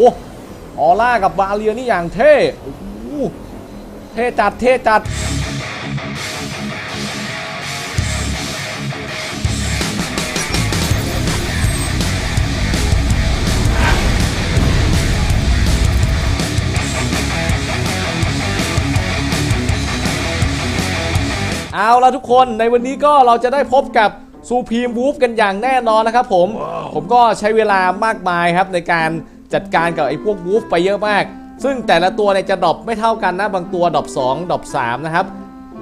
ออร่ากับบาเลียนี่อย่างเท่เท่จัดเท่จัดเอาละทุกคนในวันนี้ก็เราจะได้พบกับซูพีมวูฟกันอย่างแน่นอนนะครับผม ผมก็ใช้เวลามากมายครับในการ จัดการกับไอ้พวกวูฟไปเยอะมาก ซึ่งแต่ละตัวเนี่ยจะดรอปไม่เท่ากันนะ บางตัวดรอป2ดรอป3นะครับ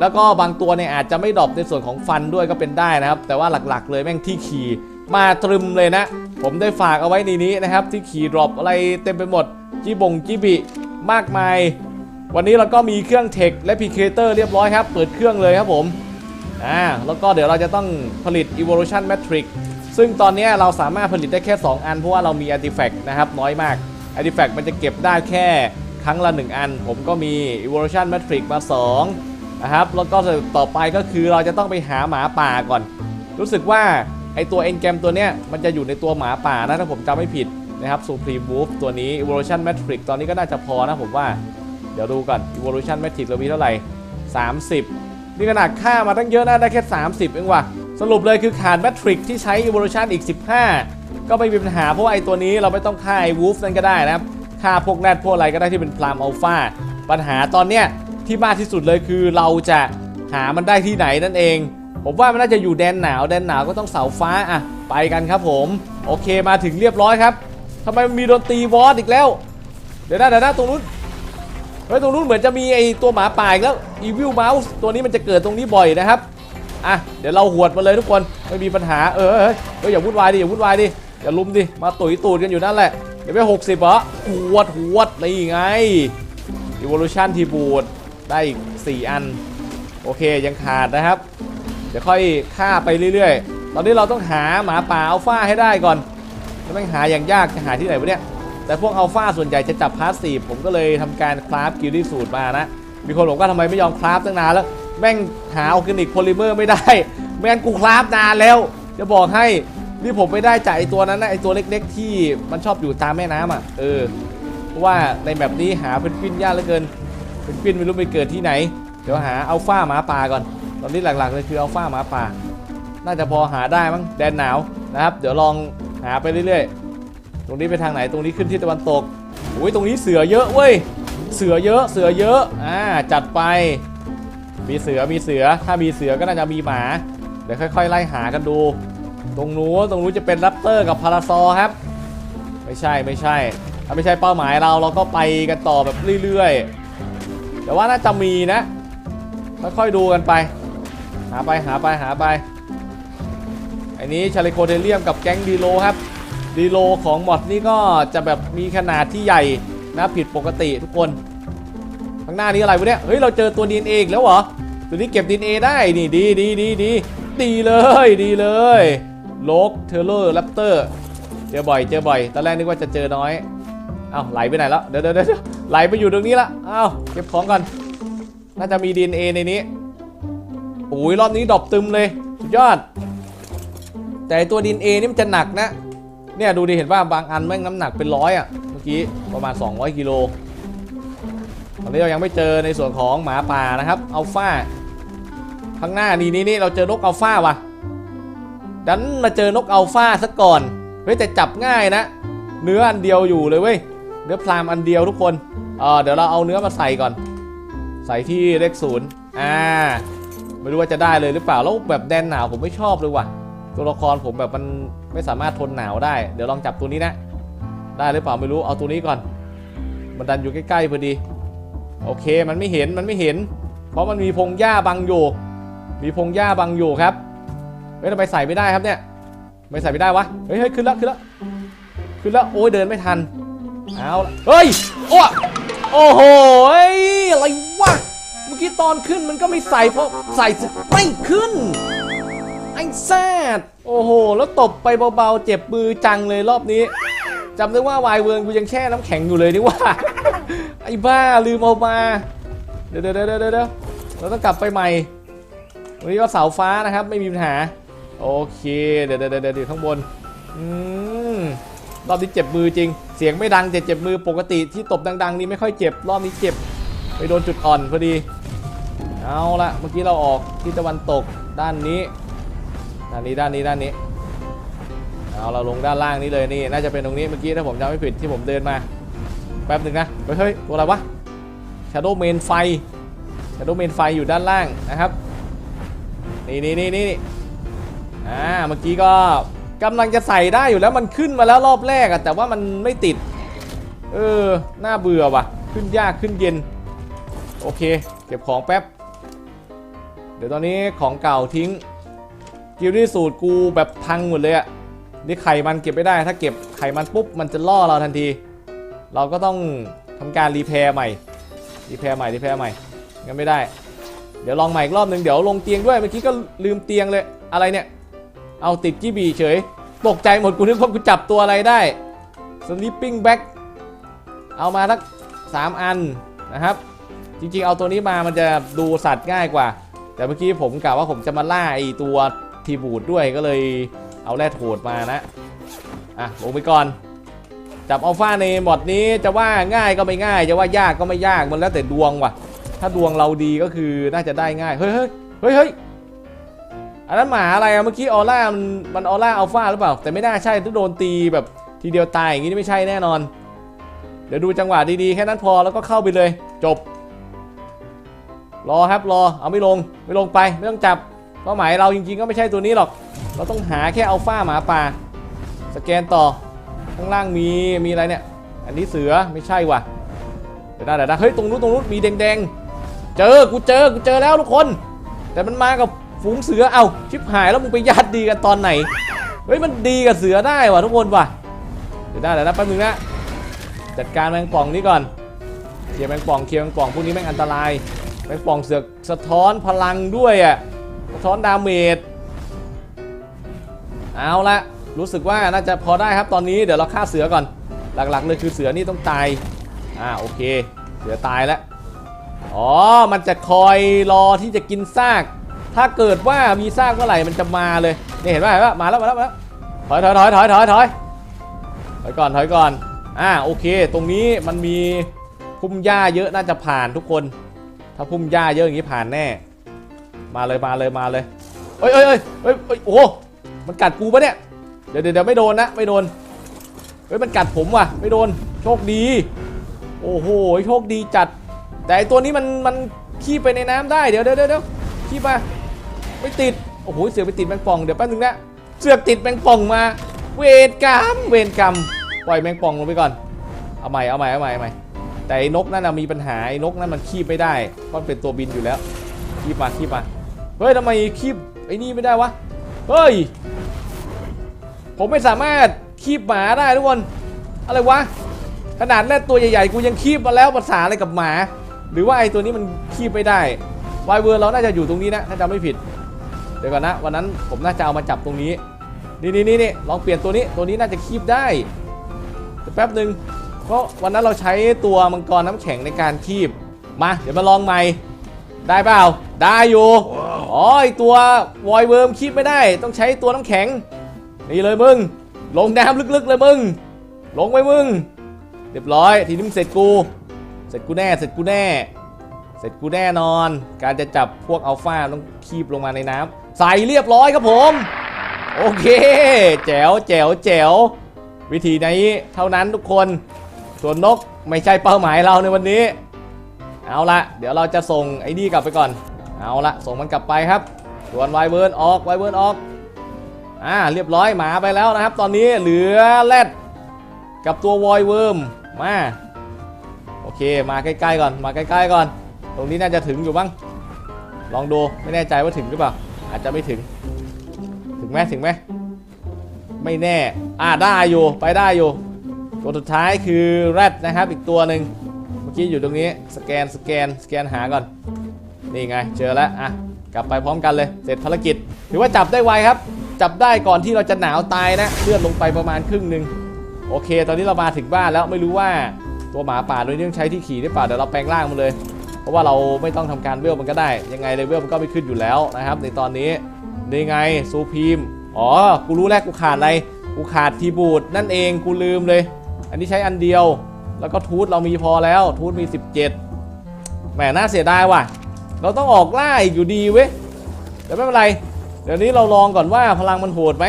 แล้วก็บางตัวเนี่ยอาจจะไม่ดรอปในส่วนของฟันด้วยก็เป็นได้นะครับ แต่ว่าหลักๆ เลยแม่งที่ขี่มาตรึมเลยนะ ผมได้ฝากเอาไว้ในนี้นะครับ ที่ขี่ดรอปอะไรเต็มไปหมดจีบงจีบิมากมาย วันนี้เราก็มีเครื่องเทคและพีเคเตอร์เรียบร้อยครับ เปิดเครื่องเลยครับผมอ่าแล้วก็เดี๋ยวเราจะต้องผลิต evolution matrix ซึ่งตอนนี้เราสามารถผลิตได้แค่ 2 อัน เพราะว่าเรามี artifact นะครับน้อยมาก artifact มันจะเก็บได้แค่ครั้งละ 1 อัน ผมก็มี evolution matrix มา 2 นะครับ แล้วก็ต่อไปก็คือเราจะต้องไปหาหมาป่าก่อน รู้สึกว่าไอตัว end game ตัวเนี้ยมันจะอยู่ในตัวหมาป่านะถ้าผมจำไม่ผิดนะครับ supreme wolf ตัวนี้ evolution matrix ตอนนี้ก็น่าจะพอนะผมว่า เดี๋ยวดูก่อน evolution matrix เรามีเท่าไหร่ 30 นี่ขนาดค่ามาตั้งเยอะนะได้แค่ 30 เองว่ะ สรุปเลยคือขาด matrix ที่ใช้ evolution อีก 15 ก็ไม่มีปัญหาเพราะว่าไอ้ตัวนี้เราไม่ต้องฆ่าไอ้ wolf นั่นก็ได้นะครับฆ่าพวกแรดพวกอะไรก็ได้ที่เป็นพรามอัลฟาปัญหาตอนเนี้ยที่มากที่สุดเลยคือเราจะหามันได้ที่ไหนนั่นเอง ผมว่ามันน่าจะอยู่แดนหนาวแดนหนาวก็ต้องเสาฟ้าอะไปกันครับผม โอเคมาถึงเรียบร้อยครับทำไมมันมีดนตรีวอสอีกแล้ว เดี๋ยวนะเดี๋ยวนะตรงนู้นเฮ้ยตรงนู้นเหมือนจะมีไอตัวหมาป่าอีกแล้ว Evil Mouse ตัวนี้มันจะเกิดตรงนี้บ่อยนะครับ อะเดี๋ยวเราหวดมาเลยทุกคนไม่มีปัญหาเออเฮ้ยอย่าวุ่นวายดิอย่าวุ่นวายดิอย่าลุมดิมาตุ๋ยตูดกันอยู่นั่นแหละเดี๋ยวไปหกสิบเหรอหวดหวดนี่ไง Evolution ทีบูดได้อีก4อัน โอเคยังขาดนะครับ เดี๋ยวค่อยฆ่าไปเรื่อยๆ ตอนนี้เราต้องหาหมาป่าอัลฟาให้ได้ก่อนแล้วแม่หาอย่างยากจะหาที่ไหนวะเนี่ยแต่พวกอัลฟาส่วนใหญ่จะจับพาสซีฟผมก็เลยทำการคราฟกิลดี้สูตรมานะ มีคนบอกว่าทำไมไม่ยอมคราฟตั้งนานแล้ว แม่งหาออร์แกนิกโพลิเมอร์ไม่ได้แม่งกูคราฟนานแล้ว จะบอกให้นี่ผมไปได้จากไอตัวนั้นนะไอตัวเล็ก ๆ ที่มันชอบอยู่ตามแม่น้ำอะเออเพราะว่าในแบบนี้หาเป็นกวินยากเหลือเกิน เป็นกวินไม่รู้ไปเกิดที่ไหน เดี๋ยวหาอัลฟาหมาป่าก่อน ตอนนี้หลักๆเลยคืออัลฟาหมาป่า น่าจะพอหาได้มั้งแดนหนาวนะครับ เดี๋ยวลองหาไปเรื่อยๆ ตรงนี้ไปทางไหนตรงนี้ขึ้นที่ตะวันตกโอ้ยตรงนี้เสือเยอะเว้ยเสือเยอะเสือเยอะอ่าจัดไป มีเสือมีเสือถ้ามีเสือก็น่าจะมีหมา เดี๋ยวค่อย ๆ ไล่หากันดู ตรงนู้นตรงนู้นจะเป็นแรปเตอร์กับพาราซอครับ ไม่ใช่ไม่ใช่ ถ้าไม่ใช่เป้าหมายเราเราก็ไปกันต่อแบบเรื่อยๆ แต่ว่าน่าจะมีนะ ค่อยๆดูกันไป หาไปหาไปหาไป อันนี้ชาลิโคเทเลียมกับแก๊งดีโลครับดีโลของมอดนี่ก็จะแบบมีขนาดที่ใหญ่นะผิดปกติทุกคนข้างหน้านี้อะไรวะเนี่ย เฮ้ย เราเจอตัว DNA อีกแล้วเหรอ ตัวนี้เก็บ DNA ได้ นี่ดีดีดีดีดีเลยดีเลยโลกเทเลอร์แรปเตอร์เจอบ่อยเจอบ่อย ตอนแรกนึกว่าจะเจอน้อย เอ้าไหลไปไหนแล้ว เดี๋ยวเดี๋ยวเดี๋ยวไหลไปอยู่ตรงนี้ละ เอ้าเก็บของก่อน น่าจะมี DNA ในนี้โอ้ยรอบนี้ดรอปตึมเลย สุดยอด แต่ตัวดินเอนี่มันจะหนักนะ เนี่ยดูดิเห็นว่าบางอันแม่งน้ำหนักเป็นร้อยอะ เมื่อกี้ประมาณ 200กิโลตอนนี้เรายังไม่เจอในส่วนของหมาป่านะครับ อัลฟา ข้างหน้านี่นี่นี่เราเจอนกอัลฟาว่ะ ดันมาเจอนกอัลฟาซะก่อน เฮ้ยแต่จับง่ายนะ เนื้ออันเดียวอยู่เลยเว้ย เนื้อพรามอันเดียวทุกคนเออเดี๋ยวเราเอาเนื้อมาใส่ก่อน ใส่ที่เลขศูนย์อ่า ไม่รู้ว่าจะได้เลยหรือเปล่า แล้วแบบแดนหนาวผมไม่ชอบเลยว่ะ ตัวละครผมแบบมันไม่สามารถทนหนาวได้ เดี๋ยวลองจับตัวนี้นะ ได้หรือเปล่าไม่รู้ เอาตัวนี้ก่อน มันดันอยู่ใกล้ๆพอดี โอเค มันไม่เห็น มันไม่เห็น เพราะมันมีพงหญ้าบังอยู่ มีพงหญ้าบังอยู่ครับเฮ้ยทำไมใส่ไม่ได้ครับเนี่ยไม่ใส่ไม่ได้วะเฮ้ยเฮ้ยขึ้นแล้วขึ้นแล้วขึ้นแล้วโอ้ยเดินไม่ทันเอาละเฮ้ยโอ้โอ้โหอะไรวะเมื่อกี้ตอนขึ้นมันก็ไม่ใส่เพราะใส่ไม่ขึ้นไอ้แซดโอ้โห แล้วตบไปเบาๆเจ็บมือจังเลยรอบนี้จำได้ว่าวายเวิร์นกูยังแช่น้ำแข็งอยู่เลยนี่ว่าไอ้บ้าลืมเอามาเดี๋ยวเดี๋ยวเดี๋ยวเดี๋ยวเราต้องกลับไปใหม่ วันนี้ก็เสาฟ้านะครับไม่มีปัญหา โอเค เดี๋ยวเดี๋ยวเดี๋ยวข้างบน อืมรอบนี้เจ็บมือจริง เสียงไม่ดังแต่เจ็บมือปกติที่ตบดัง ๆ นี่ไม่ค่อยเจ็บ รอบนี้เจ็บ ไปโดนจุดอ่อนพอดี เอาละเมื่อกี้เราออกที่ตะวันตกด้านนี้ ด้านนี้ด้านนี้ด้านนี้ เอาเราลงด้านล่างนี้เลยนี่ น่าจะเป็นตรงนี้เมื่อกี้ถ้าผมจำไม่ผิดที่ผมเดินมา แป๊บหนึ่งนะ เฮ้ยเฮ้ยตัวอะไรวะ Shadow Main ไฟ Shadow Main ไฟอยู่ด้านล่างนะครับ นี่นี่นี่นี่อ่าเมื่อกี้ก็กำลังจะใส่ได้อยู่แล้วมันขึ้นมาแล้วรอบแรกอะแต่ว่ามันไม่ติด เออน่าเบื่อว่ะ ขึ้นยากขึ้นเย็น โอเค เก็บของแป๊บ เดี๋ยวตอนนี้ของเก่าทิ้งกิลที่สูตรกูแบบพังหมดเลยอะนี่ไข่มันเก็บไม่ได้ ถ้าเก็บไข่มันปุ๊บมันจะล่อเราทันที เราก็ต้องทำการรีแพร์ใหม่รีแพร์ใหม่รีแพร์ใหม่งั้นไม่ได้ ดี๋ยวลองใหม่อีกรอบหนึ่งเดี๋ยวลงเตียงด้วยเมื่อกี้ก็ลืมเตียงเลยอะไรเนี่ย เอาติดกี้บีเฉย ตกใจหมดกูนึกว่ากูจับตัวอะไรได้ sleeping bag เอามาสักสามอันนะครับ จริงๆ เอาตัวนี้มามันจะดูสัตว์ง่ายกว่า แต่เมื่อกี้ผมกะว่าผมจะมาล่าไอตัวทีบูดด้วยก็เลยเอาแร่โถดมานะอะลงไปก่อนจับอัลฟาในหมดนี้จะว่าง่ายก็ไม่ง่าย จะว่ายากก็ไม่ยากมันแล้วแต่ดวงว่ะ ถ้าดวงเราดีก็คือน่าจะได้ง่าย เฮ้ยเฮ้ยเฮ้ยเฮ้ยอันนั้นหมาอะไรอะเมื่อกี้ออร่ามันมันออร่าอัลฟาหรือเปล่า แต่ไม่น่าใช่ถ้าโดนตีแบบทีเดียวตายอย่างนี้ไม่ใช่แน่นอน เดี๋ยวดูจังหวะดีๆ แค่นั้นพอแล้วก็เข้าไปเลย จบ รอครับรอเอาไม่ลงไม่ลงไปไม่ต้องจับเป้าหมายเราจริงๆก็ไม่ใช่ตัวนี้หรอก เราต้องหาแค่อัลฟาหมาป่า สแกนต่อข้างล่างมีมีอะไรเนี่ย อันนี้เสือไม่ใช่ว่ะเดี๋ยวนะเดี๋ยวนะเฮ้ยตรงนู้นตรงนู้นมีแดงๆ เจอกูเจอกูเจอแล้วทุกคน แต่มันมากับฝูงเสือเอ้าชิบหายแล้วมึงไปยัดดีกันตอนไหนเฮ้ยมันดีกับเสือได้ว่ะทุกคนว่ะเดี๋ยวนะเดี๋ยวนะแป๊บนึงนะจัดการแมงป่องนี้ก่อนเคลียร์แมงป่องเคลียร์แมงป่องพวกนี้แม่งอันตรายแมงป่องเสือกสะท้อนพลังด้วยอะสะท้อนดาเมจเอาละรู้สึกว่าน่าจะพอได้ครับตอนนี้เดี๋ยวเราฆ่าเสือก่อน หลักๆเลยคือเสือนี่ต้องตายอ่าโอเค เสือตายแล้ว อ๋อ มันจะคอยรอที่จะกินซาก ถ้าเกิดว่ามีซากเมื่อไหร่มันจะมาเลยนี่เห็นไหมเห็นไหมมาแล้วมาแล้วมาแล้วถอยถอยถอยถอยถอยถอยถอยก่อนถอยก่อนอ่าโอเค ตรงนี้มันมีพุ่มหญ้าเยอะน่าจะผ่านทุกคน ถ้าพุ่มหญ้าเยอะอย่างนี้ผ่านแน่ มาเลยมาเลยมาเลยเอ้ยเอ้ยเอ้ยเอ้ยโอ้โหมันกัดกูปะเนี่ยเดี๋ยวเดี๋ยวเดี๋ยวไม่โดนนะไม่โดนเฮ้ยมันกัดผมว่ะไม่โดนโชคดี โอ้โหโชคดีจัด แต่ไอตัวนี้มันมันขี้ไปในน้ำได้เดี๋ยวเดี๋ยวเดี๋ยวขี้มาไม่ติดโอ้โหเสือไปติดแมงป่องเดี๋ยวแป๊บนึงนะเสือกติดแมงป่องมา เวรกรรมเวรกรรมปล่อยแมงป่องลงไปก่อนเอาใหม่เอาใหม่เอาใหม่เอาใหม่แต่ไอ้นกนั่นนะมีปัญหาไอ้นกนั่นมันขี้ไม่ได้เพราะมันเป็นตัวบินอยู่แล้วขี้มาขี้มาเฮ้ยทำไมขี้ไอ้นี่ไม่ได้วะเฮ้ยผมไม่สามารถคีบหมาได้ทุกคน อะไรวะ ขนาดแรดตัวใหญ่ๆ กูยังคีบมาแล้วภาษาอะไรกับหมา หรือว่าไอตัวนี้มันคีบไม่ได้วายเวอร์เราน่าจะอยู่ตรงนี้นะถ้าจำไม่ผิด เดี๋ยวก่อนนะ วันนั้นผมน่าจะเอามาจับตรงนี้ นี่นี่นี่ลองเปลี่ยนตัวนี้ตัวนี้น่าจะคีบได้แแป๊บหนึ่งเพราะวันนั้นเราใช้ตัวมังกรน้ำแข็งในการคีบมาเดี๋ยวมาลองใหม่ได้เปล่าได้อยู่อ๋อไอตัววอยเวิร์มคีบไม่ได้ ต้องใช้ตัวน้ำแข็ง นี่เลยมึง ลงน้ำลึกๆเลยมึง ลงไปมึง เรียบร้อยทีนี้มึงเสร็จกู เสร็จกูแน่ เสร็จกูแน่ เสร็จกูแน่นอน การจะจับพวกอัลฟาต้องคีบลงมาในน้ำใส่เรียบร้อยครับผม โอเค แจ๋วแจ๋วแจ๋ววิธีนี้เท่านั้นทุกคน ส่วนนกไม่ใช่เป้าหมายเราในวันนี้ เอาละเดี๋ยวเราจะส่งไอ้นี่กลับไปก่อน เอาละส่งมันกลับไปครับ ส่วนไวเวิร์นออกไวเวิร์นออก อ่าเรียบร้อยหมาไปแล้วนะครับ ตอนนี้เหลือแรดกับตัววอยเวิร์มมา อเคมาใกล้ๆก่อนมาใกล้ๆก่อน ตรงนี้น่าจะถึงอยู่บ้างลองดูไม่แน่ใจว่าถึงหรือเปล่า อาจจะไม่ถึง ถึงไหมถึงไหมไม่แน่อ่าได้อยู่ไปได้อยู่ตัวสุดท้ายคือแรดนะครับอีกตัวหนึ่งเมื่อกี้อยู่ตรงนี้สแกนสแกนสแกนหาก่อนนี่ไงเจอแล้วอะกลับไปพร้อมกันเลยเสร็จภารกิจ ถือว่าจับได้ไวครับ จับได้ก่อนที่เราจะหนาวตายนะเลื่อดลงไปประมาณครึ่งหนึ่งโอเค ตอนนี้เรามาถึงบ้านแล้วไม่รู้ว่า ตัวหมาป่าโดยเนี้ต้องใช้ที่ขี่หรือเปล่าเดี๋ยวเราแปลงร่างมันเลย เพราะว่าเราไม่ต้องทำการเวลมันก็ได้ ยังไงเลเวลมันก็ไม่ขึ้นอยู่แล้วนะครับ ในตอนนี้นี่ไงซูพีมอ๋อ กูรู้แล้วกูขาดอะไร กูขาดทีบูดนั่นเองกูลืมเลย อันนี้ใช้อันเดียว แล้วก็ทูตเรามีพอแล้วทูตมี 17แหมน่าเสียดายว่ะ เราต้องออกล่าอีกอยู่ดีเว้ยแต่ไม่เป็นไร เดี๋ยวนี้เราลองก่อนว่าพลังมันโหดไหม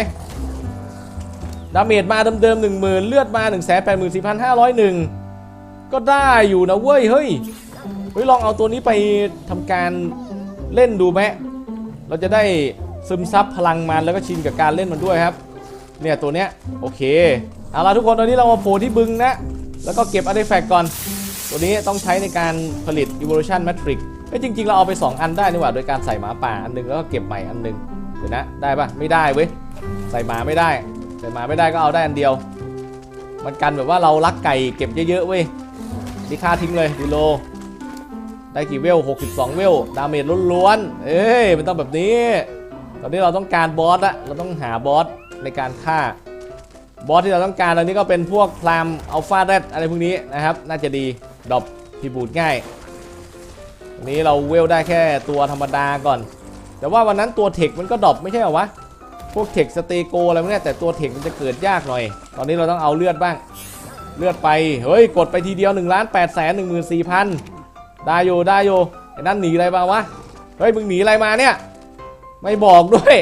ดาเมจมาเดิมๆ1 0,000เลือดมา1 8 4 5 0 1 ก็ได้อยู่นะเว้ยเฮ้ยเฮ้ยลองเอาตัวนี้ไปทำการเล่นดูไหมเราจะได้ซึมซับพลังมันแล้วก็ชินกับการเล่นมันด้วยครับ เนี่ยตัวเนี้ยโอเคเอาละทุกคนตอนนี้เรามาโผล่ที่บึงนะ แล้วก็เก็บอาร์ติแฟกก่อน ตัวนี้ต้องใช้ในการผลิต evolution matrix เอ้ยจริง ๆ เราเอาไป 2 อันได้นี่หว่าโดยการใส่หมาป่าอันหนึงแล้วก็เก็บใหม่อันหนึงเดี๋ยวนะได้ปะไม่ได้เว้ยใส่หมาไม่ได้ ใส่หมาไม่ได้ก็เอาได้อันเดียว มันกันแบบว่าเรารักไก่เก็บเยอะๆเว้ย นี่ค่าทิ้งเลยดีโล ได้กี่เวล 62 เวล ดาเมจล้วนๆ เอ้ย มันต้องแบบนี้ ตอนนี้เราต้องการบอสอะเราต้องหาบอสในการฆ่า บอสที่เราต้องการตอนนี้ก็เป็นพวกพรามอัลฟาแรดอะไรพวกนี้นะครับ น่าจะดี ดอปที่บูทง่ายวันนี้เราเวลได้แค่ตัวธรรมดาก่อน แต่ว่าวันนั้นตัวเทคมันก็ดอปไม่ใช่เหรอวะ พวกเทคสเตโกอะไรพวกนี้แต่ตัวเทคมันจะเกิดยากหน่อย ตอนนี้เราต้องเอาเลือดบ้าง เลือดไปเฮ้ยกดไปทีเดียว1นึ่งล้านแปดแสนหนึ่งหมื่นสี่พันได้โยได้โยไอ้นั่นหนีอะไรมาวะเฮ้ยมึงหนีอะไรมาเนี่ยไม่บอกด้วย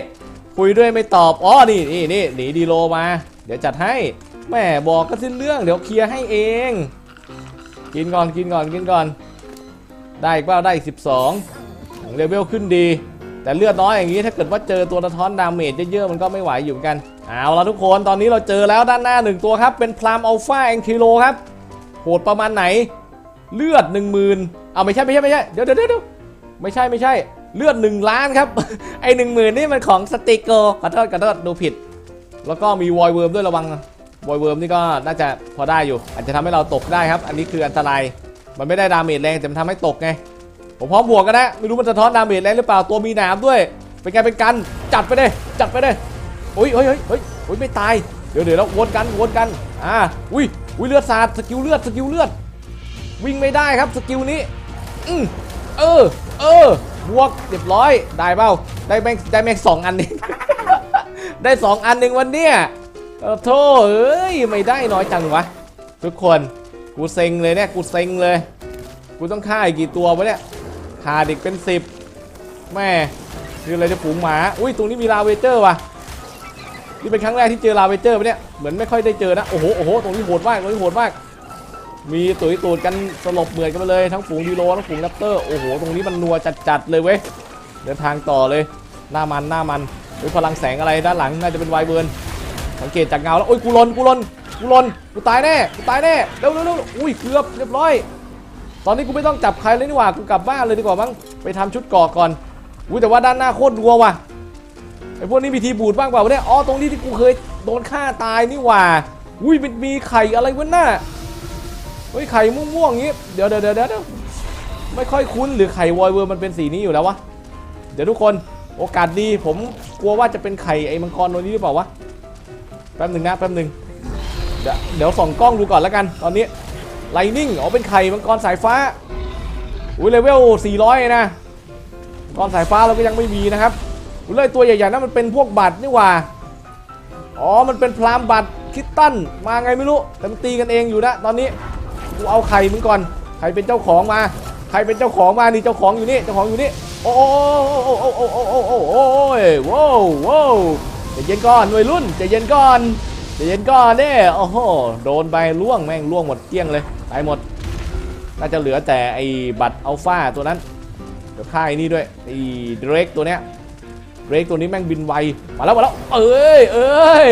คุยด้วยไม่ตอบอ๋อนี่นี่นี่หนีดีโลมา เดี๋ยวจัดให้แม่บอกก็สิ้นเรื่องเดี๋ยวเคลียร์ให้เอง กินก่อนกินก่อนกินก่อน ได้อีกเปล่าได้อีก12เลเวลขึ้นดี แต่เลือดน้อยอย่างนี้ถ้าเกิดว่าเจอตัวสะท้อนดาเมจเยอะๆมันก็ไม่ไหวอยู่เหมือนกัน เอาละทุกคนตอนนี้เราเจอแล้วด้านหน้าหนึ่งตัวครับ เป็นพลามอัลฟาแองคิโลครับ โหดประมาณไหน เลือด1 0,000เอาไม่ใช่ไม่ใช่ไม่ใช่เดี๋ยวเดี๋ยวเดี๋ยวไม่ใช่ไม่ใช่เลือด 1 ล้านครับ ไอ้หนึ่งหมื่นนี่มันของสติกเกอร์ขอโทษขอโทษดูผิด แล้วก็มีวอยเวิร์มด้วยระวังวอยเวิร์มนี่ก็น่าจะพอได้อยู่ อาจจะทำให้เราตกได้ครับ อันนี้คืออันตรายมันไม่ได้ดาเมจแรงแต่มันทำให้ตกไงผมพร้อมบวกกันนะไม่รู้มันสะท้อนดาเมจแรงหรือเปล่าตัวมีหนามด้วย เป็นไงเป็นกันจัดไปเลยจัดไปเลย โอ้ยเฮ้ยเฮ้ยเฮ้ยเฮ้ยไม่ตาย เดี๋ยวเดี๋ยวเราวนกันวนกัน อ่า อุ้ย อุ้ยเลือดสาดสกิลเลือดสกิลเลือด วิ่งไม่ได้ครับสกิลนี้ อืมเออ เออ บวกเรียบร้อย ได้เปล่า ได้แม่งได้แม่งสองอันเองได้สองอันหนึ่งวันเนี้ยเออโธ่เอ้ย ไม่ได้น้อยจังวะ ทุกคน กูเซ็งเลยเนี่ย กูเซ็งเลย กูต้องฆ่าอีกกี่ตัววะเนี่ยขาดอีกเป็นสิบแม่คืออะไรจะฝูงหมา อุ้ย ตรงนี้มีลาเวเจอร์ว่ะ นี่เป็นครั้งแรกที่เจอลาเวเจอร์ปะเนี่ยเหมือนไม่ค่อยได้เจอนะโอ้โหโอ้โหตรงนี้โหดมากตรงนี้โหดมาก มีตุยตูดกันสลบเหมือนกันมาเลยทั้งฝูงดีโลทั้งฝูงแรปเตอร์โอ้โหตรงนี้มันนัวจัดๆเลยเว้ยเดินทางต่อเลยหน้ามันหน้ามันหรือพลังแสงอะไรด้านหลังน่าจะเป็นไวเบิร์นสังเกตจากเงาแล้วโอ้ยกูลนกูลนกูลนกูตายแน่กูตายแน่เร็วเร็วเร็วอุ้ยเกือบเรียบร้อย ตอนนี้กูไม่ต้องจับใครเลยนี่หว่ากูกลับบ้านเลยดีกว่ามั้งไปทำชุดกราะก่อนอุ้ยแต่ว่าด้านหน้าโคตรรัวว่ะ ไอพวกนี้มีทีบูดบ้างเปล่าเนี่ยอ๋อตรงนี้ที่กูเคยโดนฆ่าตายนี่หว่าอุ้ยมันมีไข่อะไรวะน่ะเฮ้ยไข่ม่วงๆอย่างงี้เดี๋ยวเดี๋ยวเดี๋ยวเดี๋ยวไม่ค่อยคุ้นหรือไข่วอยเวอร์มันเป็นสีนี้อยู่แล้ววะเดี๋ยวทุกคนโอกาสดีผมกลัวว่าจะเป็นไข่ไอ้มังกรตัวนี้หรือเปล่าวะแป๊บหนึ่งนะแป๊บหนึ่งเดี๋ยวเดี๋ยวส่องกล้องดูก่อนแล้วกัน ตอนนี้ไลนิ่งอ๋อเป็นไข่มังกรสายฟ้าอุ้ยเลเวล400นะมังกรสายฟ้าเราก็ยังไม่มีนะครับ เลยตัวใหญ่ๆนั่นมันเป็นพวกบัตรนี่หว่า อ๋อ มันเป็นพรามบัตรคิตตันมาไงไม่รู้ แต่มันตีกันเองอยู่นะตอนนี้ กูเอาไข่มึงก่อน ใครเป็นเจ้าของมา ใครเป็นเจ้าของมา นี่เจ้าของอยู่นี่ เจ้าของอยู่นี่ โอ้โอ้โอ้โอ้โอ้โอ้โอ้โอ้โอ้ยว้าวว้าวใจเย็นก่อนหน่วยรุ่นใจเย็นก่อนใจเย็นก่อนเด้โอ้โห โดนไปล่วงแม่งล่วงหมดเกลี้ยงเลย ตายหมด น่าจะเหลือแต่ไอ้บัตรอัลฟาตัวนั้น เดี๋ยวค่ายนี่ด้วยไอ้เดรกตัวเนี้ย เรกตัวนี้แม่งบินไวมาแล้วมาแล้วเอ้ยเอ้ย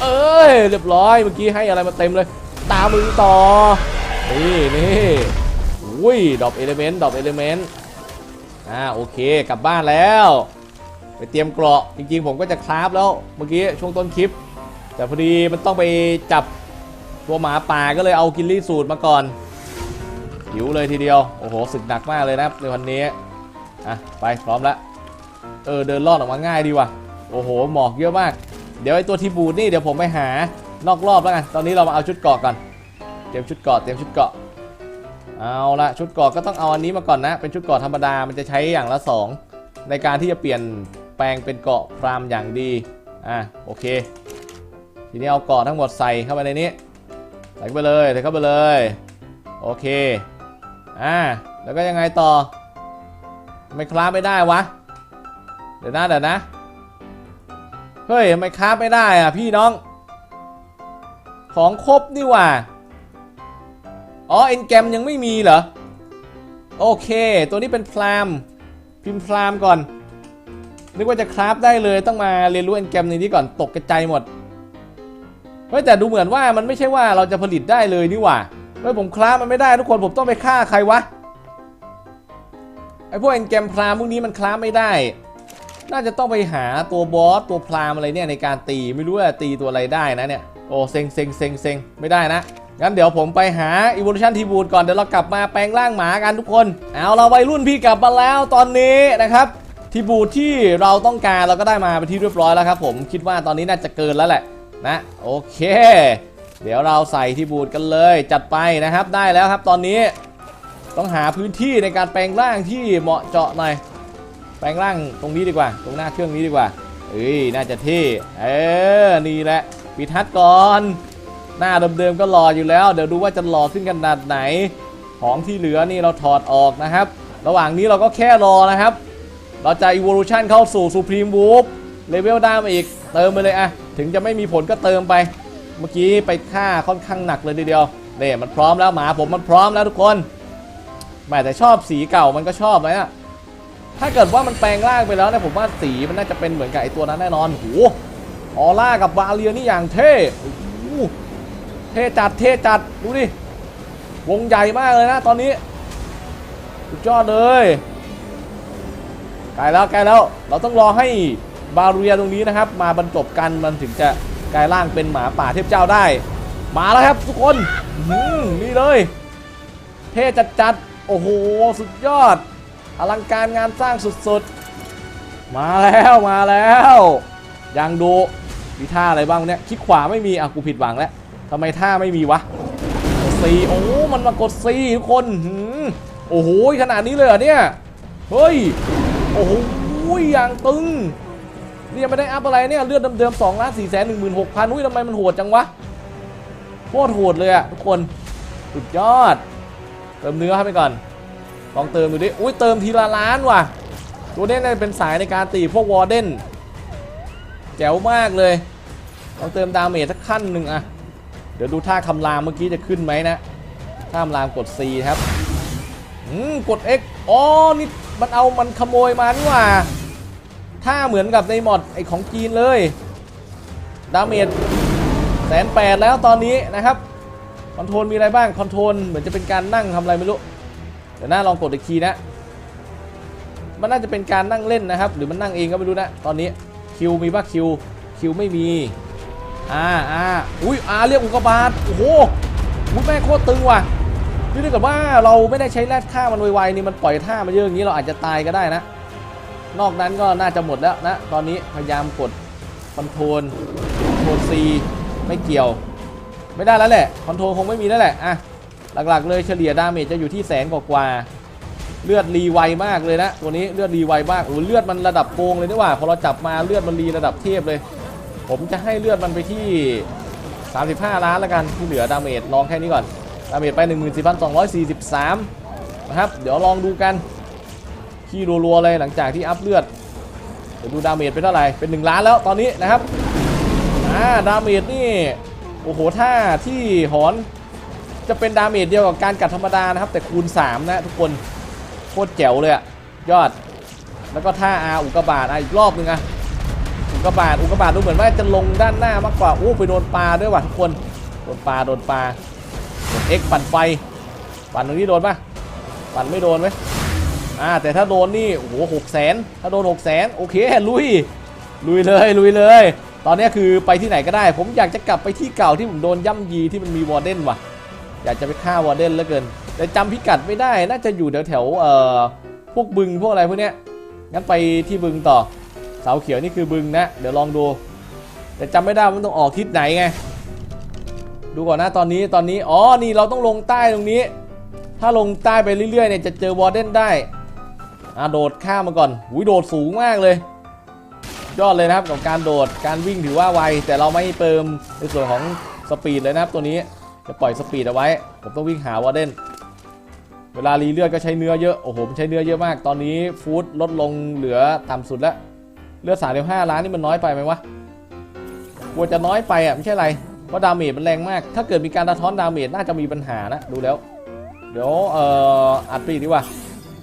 เอ้ยเรียบร้อยเมื่อกี้ให้อะไรมาเต็มเลย ตามมึงต่อ นี่นี่อุ้ยดรอปเอลิเมนต์ดรอปเอลิเมนต์อ่าโอเคกลับบ้านแล้ว ไปเตรียมเกราะจริงๆ ผมก็จะคราฟแล้วเมื่อกี้ช่วงต้นคลิป แต่พอดีมันต้องไปจับตัวหมาป่าก็เลยเอากินลี่สูตรมาก่อนหิวเลยทีเดียว โอ้โหสึกหนักมากเลยนะในวันนี้อะไปพร้อมแล้ว เออเดินลอดออกมาง่ายดีว่ะ โอ้โหหมอกเยอะมาก เดี๋ยวไอตัวทีบูดนี่เดี๋ยวผมไปหานอกรอบแล้วกัน ตอนนี้เรามาเอาชุดเกาะก่อน เตรียมชุดเกาะเตรียมชุดเกาะ เอาละชุดเกาะก็ต้องเอาอันนี้มาก่อนนะ เป็นชุดเกาะธรรมดา มันจะใช้อย่างละ 2 ในการที่จะเปลี่ยนแปลงเป็นเกาะพรามอย่างดี อะโอเค ทีนี้เอาเกาะทั้งหมดใส่เข้าไปในนี้ผไหลเข้าไปเลยไหลเข้าไปเลย โอเค อ่า แล้วก็ยังไงต่อ ไม่คลาไม่ได้วะ เดี๋ยวนะเดี๋ยวนะ เฮ้ยทำไมคลาฟไม่ได้อะพี่น้อง ของครบนี่ว่า อ๋อเอ็นแกมยังไม่มีเหรอ โอเค ตัวนี้เป็นพรามพิมพ์พรามก่อน นึกว่าจะคราฟได้เลยต้องมาเรียนรู้เอ็นแกมในนี้ก่อนตกกระจายหมด เฮ้ยแต่ดูเหมือนว่ามันไม่ใช่ว่าเราจะผลิตได้เลยนี่ว่าเฮ้ยผมคราฟมันไม่ได้ทุกคนผมต้องไปฆ่าใครวะไอพวกเอ็นแกมพรามพวกนี้มันคราฟไม่ได้ น่าจะต้องไปหาตัวบอสตัวพรามอะไรเนี่ยในการตีไม่รู้ว่าตีตัวอะไรได้นะเนี่ยโอ้เซ็งเซ็งเซ็งเซ็งไม่ได้นะงั้นเดี๋ยวผมไปหา Evolution t ีบูดก่อนเดี๋ยวเรากลับมาแปลงร่างหมากันทุกคน เอาเราวัยรุ่นพี่กลับมาแล้วตอนนี้นะครับทีบูดที่เราต้องการเราก็ได้มาเป็นที่เรียบร้อยแล้วครับผมคิดว่าตอนนี้น่าจะเกินแล้วแหละนะโอเค เดี๋ยวเราใส่ที่บูดกันเลยจัดไปนะครับได้แล้วครับตอนนี้ ต้องหาพื้นที่ในการแปลงร่างที่เหมาะเจาะหน่อย แปลงร่างตรงนี้ดีกว่า ตรงหน้าเครื่องนี้ดีกว่า เอ้ย น่าจะเท่ เออ นี่แหละปิดทัดก่อน หน้าเดิมๆก็หล่ออยู่แล้ว เดี๋ยวดูว่าจะหล่อขึ้นขนาดไหน ของที่เหลือนี่เราถอดออกนะครับ ระหว่างนี้เราก็แค่รอนะครับ เราจะ evolution เข้าสู่ supreme wolf เลเวลได้มาอีก เติมไปเลยอะถึงจะไม่มีผลก็เติมไป เมื่อกี้ไปฆ่าค่อนข้างหนักเลยทีเดียวเนี่ยมันพร้อมแล้วหมาผมมันพร้อมแล้วทุกคนแม่แต่ชอบสีเก่ามันก็ชอบเลยอะ ถ้าเกิดว่ามันแปลงร่างไปแล้วเนี่ยผมว่าสีมันน่าจะเป็นเหมือนกับไอตัวนั้นแน่นอนโหออร่ากับบาเลียนี่อย่างเท่โอ้เท่จัดเท่จัดดูดิวงใหญ่มากเลยนะตอนนี้สุดยอดเลยใกล้แล้วใกล้แล้ว เราต้องรอให้บาเรียตรงนี้นะครับ มาบรรจบกันมันถึงจะกลายร่างเป็นหมาป่าเทพเจ้าได้ มาแล้วครับทุกคนนี่เลย เท่จัดจัดโอ้โห สุดยอด อลังการงานสร้างสุดๆ มาแล้วมาแล้ว ยังดูมีท่าอะไรบ้างเนี่ยคลิกขวาไม่มีอะกูผิดหวังแล้วทำไมท่าไม่มีวะกดซีโอ้มันมากดซีทุกคนหืมโอ้โหขนาดนี้เลยเหรอเนี่ยเฮ้ยโอ้โหอย่างตึงนี่ยังไม่ได้อัพอะไรเนี่ยเลือดเดิมๆ2ล้าน4แสน1 6 0 0 0อุ้ยทำไมมันโหดจังวะโคตรโหดเลยอะทุกคนสุดยอด เติมเนื้อเข้ไปก่อน ลองเติมดูดิ อุ้ยเติมทีละล้านว่ะ ตัวนี้น่าจะเป็นสายในการตีพวกวอร์เดนแจ๋วมากเลย ลองเติมดาเมจสักขั้นหนึ่งอะเดี๋ยวดูท่าคำรามเมื่อกี้จะขึ้นไหมนะท่าคำรามกด C ครับ อืม กด X อ๋อ นี่มันเอามันขโมยมานี่ว่าท่าเหมือนกับในมอดไอของจีนเลย ดาเมจแสนแปดแล้วตอนนี้นะครับ คอนโทรลมีอะไรบ้าง คอนโทรลเหมือนจะเป็นการนั่งทำอะไรไม่รู้ เดี๋ยวหน้าลองกดอีกทีนะ มันน่าจะเป็นการนั่งเล่นนะครับ หรือมันนั่งเองก็ไม่รู้นะ ตอนนี้คิวมีป่ะคิวคิวไม่มีอ่าอ่าอุ้ยอาเรียกอุกกาบาตโอ้โหมุดแม่โคตรตึงว่ะนี่ถ้าเกิดว่าเราไม่ได้ใช้แรดฆ่ามันไวๆนี่มันปล่อยท่ามาเยอะอย่างนี้เราอาจจะตายก็ได้นะ นอกนั้นก็น่าจะหมดแล้วนะ ตอนนี้พยายามกดคอนโทรลคอนโทรลซีไม่เกี่ยว ไม่ได้แล้วแหละคอนโทรลคงไม่มีแล้วแหละอะ หลักๆเลยเฉลี่ยดาเมจจะอยู่ที่แสนกว่าเลือดรีไวมากเลยนะตัวนี้เลือดรีไวมากโอ้เลือดมันระดับโกงเลยนี่ว่าพอเราจับมาเลือดมันรีระดับเทพเลย ผมจะให้เลือดมันไปที่ 35 ล้านแล้วกันที่เหลือดาเมจลองแค่นี้ก่อนดาเมจไป 14,243 นะครับ เดี๋ยวลองดูกันขี้รัวๆเลยหลังจากที่อัพเลือดเดี๋ยวดูดาเมจไปเท่าไหร่เป็น 1 ล้านแล้วตอนนี้นะครับอ่าดาเมจนี่โอ้โหถ้าที่หอน จะเป็นดาเมจเดียวกับการกัดธรรมดานะครับ แต่คูณ 3 นะทุกคนโคตรแจ๋วเลยอะยอด แล้วก็ท่าอาอุกบาตอะอีกรอบหนึงอะอุกบาตอุกบาตดูเหมือนว่าจะลงด้านหน้ามากกว่าโอ้ไปโดนปลาด้วยว่ะทุกคนโดนปลาโดนปลาโดน X ปั่นไฟปั่นตรงนี้โดนปะปั่นไม่โดนไหมอ่าแต่ถ้าโดนนี่โอ้โหหกแสนถ้าโดนหกแสนโอเคลุยลุยเลยลุยเลย ตอนนี้คือไปที่ไหนก็ได้ ผมอยากจะกลับไปที่เก่าที่ผมโดนย่ำยีที่มันมีวอร์เดนว่ะ อยากจะไปฆ่าวอร์เดนเหลือเกิน แต่จำพิกัดไม่ได้ น่าจะอยู่แถวแถวเอ่อพวกบึงพวกอะไรพวกเนี้ย งั้นไปที่บึงต่อ เสาเขียวนี่คือบึงนะ เดี๋ยวลองดู แต่จำไม่ได้ว่ามันต้องออกทิศไหนไง ดูก่อนนะตอนนี้ตอนนี้ อ๋อ นี่เราต้องลงใต้ตรงนี้ ถ้าลงใต้ไปเรื่อยๆเนี่ยจะเจอวอร์เดนได้อ่าโดดข้ามมาก่อนหุยโดดสูงมากเลยยอดเลยนะครับกับการโดดการวิ่งถือว่าไวแต่เราไม่เติมในส่วนของสปีดเลยนะครับตัวนี้ จะปล่อยสปีดเอาไว้ ผมต้องวิ่งหาวอร์เดนเวลารีเลือดก็ใช้เนื้อเยอะ โอ้โหใช้เนื้อเยอะมาก ตอนนี้ฟู้ดลดลงเหลือต่ำสุดแล้ว เลือดสามเดียวห้าล้านนี่มันน้อยไปไหมวะกลัวจะน้อยไปอะไม่ใช่อะไร เพราะดาเมจมันแรงมาก ถ้าเกิดมีการสะท้อนดาเมจน่าจะมีปัญหานะ ดูแล้ว เดี๋ยวเอ่ออัดปีดีกว่า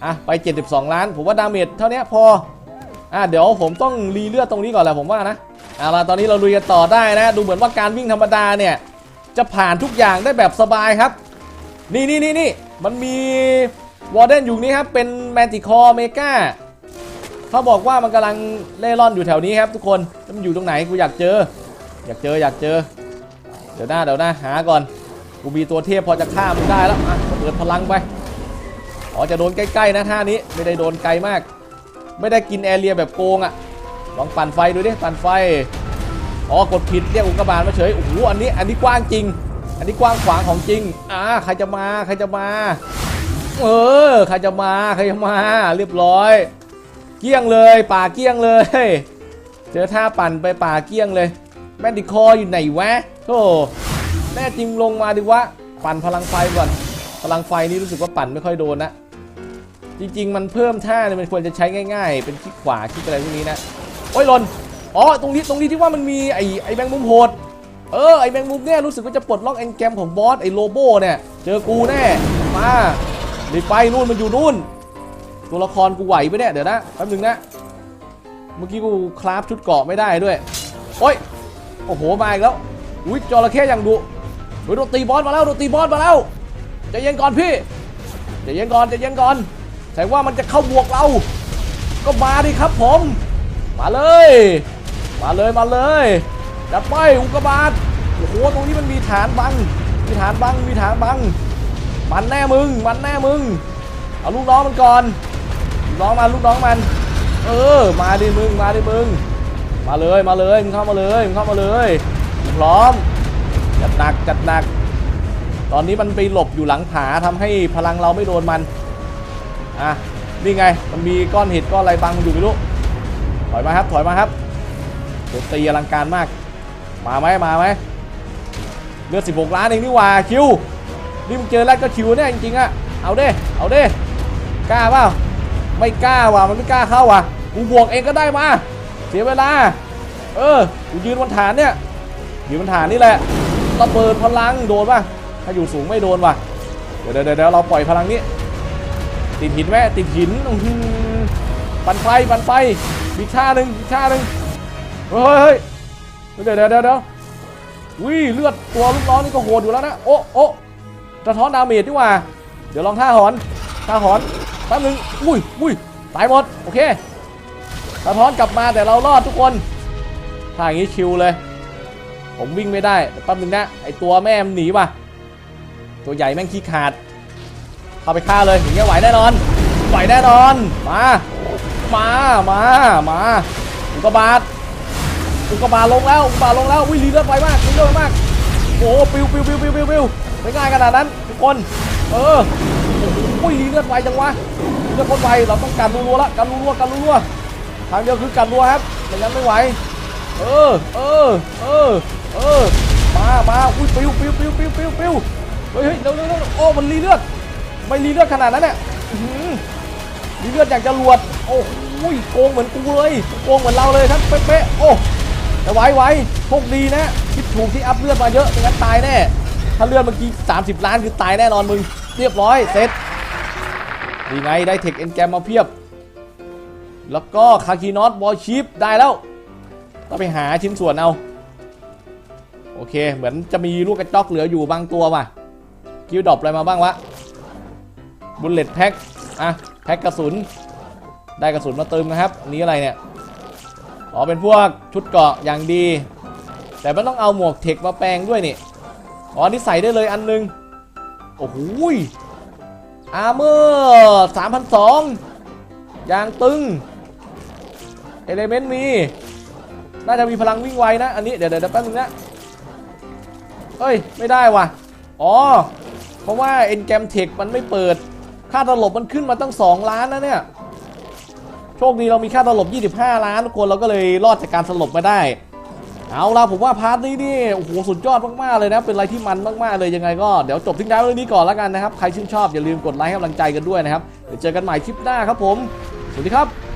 อะไป 72 ล้าน ผมว่าดาเมจเท่านี้พอ อะเดี๋ยวผมต้องรีเลือดตรงนี้ก่อนแหละผมว่านะเอาล่ะตอนนี้เราลุยกันต่อได้นะ ดูเหมือนว่าการวิ่งธรรมดาเนี่ย จะผ่านทุกอย่างได้แบบสบายครับ นี่นี่นี่นี่มันมีวอร์เดนอยู่นี่ครับ เป็นแมนติคอเมกาเขาบอกว่ามันกำลังเล่ร่อนอยู่แถวนี้ครับทุกคนมันอยู่ตรงไหนกูอยากเจอ อยากเจออยากเจอ เดี๋ยวหน้าเดี๋ยวหน้าหาก่อนกูมีตัวเทพพอจะฆ่ามึงได้แล้วอะเปิดพลังไปอ๋อจะโดนใกล้ๆนะท่านี้ไม่ได้โดนไกลมาก ไม่ได้กินแอเรียแบบโกงอะลองปั่นไฟดูดิปั่นไฟ อ๋อกดผิดเรียกอุกกาบาตมาเฉย โอ้โห อันนี้ อันนี้กว้างจริง อันนี้กว้างขวางของจริง อ่า ใครจะมา ใครจะมา เออ ใครจะมา ใครจะมา เรียบร้อย เกี้ยงเลย ป่าเกี้ยงเลย เจอท่าปั่นไปป่าเกี้ยงเลย แมนดิคออยู่ไหนวะโธ่แน่จริงลงมาดิวะ ปั่นพลังไฟก่อน พลังไฟนี่รู้สึกว่าปั่นไม่ค่อยโดนนะ จริง ๆ มันเพิ่มท่าเนี่ยมันควรจะใช้ง่าย ๆ เป็นคลิกขวาคลิกอะไรพวกนี้นะ โอ้ยหลน อ๋อตรงนี้ตรงนี้ที่ว่ามันมีไอ้ไอ้แมงมุมโหดเออไอแมงมุมเนี่ยรู้สึกว่าจะปลดล็อกแอนแกรมของบอสไอโลโบเนี่ยเจอกูแน่มารีบไปนู่นมันอยู่นู่น ตัวละครกูไหวไปะเนี่ยเดี๋ยวนะแป๊บนึงนะเมื่อกี้กูคราฟชุดเกาะไม่ได้ด้วยโอ้ยโอ้โหมาอีกแล้วอุ้ยจระเข้อย่างดุเฮ้ยโดนตีบอสมาแล้วโดนตีบอสมาแล้วใจเย็นก่อนพี่ใจเย็นก่อนใจเย็นก่อนแสดงว่ามันจะเข้าบวกเรา ก็มาดิครับผม มาเลย มาเลยมาเลยจัดไปอุกกาบาตโอ้โหตรงนี้มันมีฐานบัง มีฐานบังมีฐานบัง มันแน่มึงมันแน่มึงเอาลูกน้องมันก่อนลูกน้องมันลูกน้องมัน เออ มาดิมึงมาดิมึงมาเลยมาเลยมึงเข้ามาเลยมึงเข้ามาเลยพร้อมจัดหนักจัดหนัก ตอนนี้มันไปหลบอยู่หลังผาทำให้พลังเราไม่โดนมันอะนี่ไงมันมีก้อนเห็ดก้อนอะไรบังอยู่ไม่รู้ถอยมาครับถอยมาครับ โดนตีอลังการมาก มาไหมมาไหมเลือด16 ล้านเองนี่ว่าคิว นี่มึงเจอแล้วก็คิวแน่จริงๆอะเอาเด้เอาเด้กล้าเปล่าไม่กล้าว่ะมันไม่กล้าเข้าว่ะกูบวกเองก็ได้มา เสียเวลา เออกูยืนบนฐานเนี่ยยืนบนฐานนี่แหละระเบิดพลังโดนป่ะถ้าอยู่สูงไม่โดนว่ะเดี๋ยวเดี๋ยวเดี๋ยวเราปล่อยพลังนี้ ติดหินไหมติดหินปันไฟปันไฟอีกท่าหนึ่งอีกท่าหนึ่ง เฮ้ยเดี๋ยวเดี๋ยวเดี๋ยวเดี๋ยววิเลือดตัวลูกน้องนี่ก็โหดอยู่แล้วนะ โอ้โอ้สะท้อนดาเมจดีกว่า เดี๋ยวลองท่าหอน ท่าหอนแป๊บหนึงอุ้ยอุ้ยตายหมด โอเคสะท้อนกลับมาแต่เรารอดทุกคนถ้าอย่างนี้ชิวเลย ผมวิ่งไม่ได้แป๊บหนึงนะ ไอตัวแม่มันหนีว่ะ ตัวใหญ่แม่งขี้ขาด เข้าไปฆ่าเลยอย่างเงี้ยไหวแน่นอน ไหวแน่นอน มา มา มา มาอุกกาบาต อุกกาบาตลงแล้วอุกกาบาตลงแล้ววิ่งลีเลือดไวมากลีเลือดไวมากโอ้โหปิวปิวปิวปิวปิวปิวไม่ง่ายขนาดนั้นทุกคน เออโอ้ยลีเลือดไวจังวะเลือดคนไวเราต้องการรัวๆละการรัวๆการรัวๆทางเดียวคือการรัวครับไม่งั้นไม่ไหวเออเออเออเออมามาอุ้ยปิวปิวปิวปิวปิวปิวเฮ้ยเฮ้ยเร็วเร็วเร็วโอ้มันรีเลือดไม่รีเลือดขนาดนั้นเนี่ยรีเลือดอย่างจะรวดโอ้โหโกงเหมือนกูเลยโกงเหมือนเราเลยครับเป๊ะๆโอ้ แต่ไวไหวโชคดีนะคิดถูกที่อัพเลือดมาเยอะไม่งั้นตายแน่ ถ้าเลือดเมื่อกี้30 ล้านคือตายแน่นอนมึง เรียบร้อยเสร็จดีไงได้เทคเอ็นแกมมาเพียบ แล้วก็คาคีนอตบอลชิปได้แล้วต้องไปหาชิ้นส่วนเอา โอเค เหมือนจะมีลูกกระจอกเหลืออยู่บางตัวว่ะคิวดรอปอะไรมาบ้างวะบุลเลตแพ็คอะแพ็คกระสุน ได้กระสุนมาเติมนะครับ อันนี้อะไรเนี่ย อ๋อเป็นพวกชุดเกาะอย่างดี แต่มันต้องเอาหมวกเทคมาแปลงด้วยนี่อ๋อนี่ใส่ได้เลยอันนึง โอ้โหยอาร์เมอร์สามพันสองยางตึง เอเลเมนต์มี น่าจะมีพลังวิ่งไวนะ อันนี้เดี๋ยวเดี๋ยวแป๊บนึงนะเฮ้ย ไม่ได้ว่ะ อ๋อ เพราะว่าเอ็นแกมเทคมันไม่เปิด ค่าตลบมันขึ้นมาตั้ง 2 ล้านนะเนี่ย โชคดีเรามีค่าตลบ 25 ล้านทุกคนเราก็เลยรอดจากการสลบมาได้ เอาล่ะผมว่าพาร์ทนี้นี่โอ้โหสุดยอดมากๆเลยนะ เป็นอะไรที่มันมากๆเลยยังไงก็เดี๋ยวจบทิ้งท้ายเรื่องนี้ก่อนแล้วกันนะครับ ใครชื่นชอบอย่าลืมกดไลค์ให้กำลังใจกันด้วยนะครับเดี๋ยวเจอกันใหม่คลิปหน้าครับผม สวัสดีครับ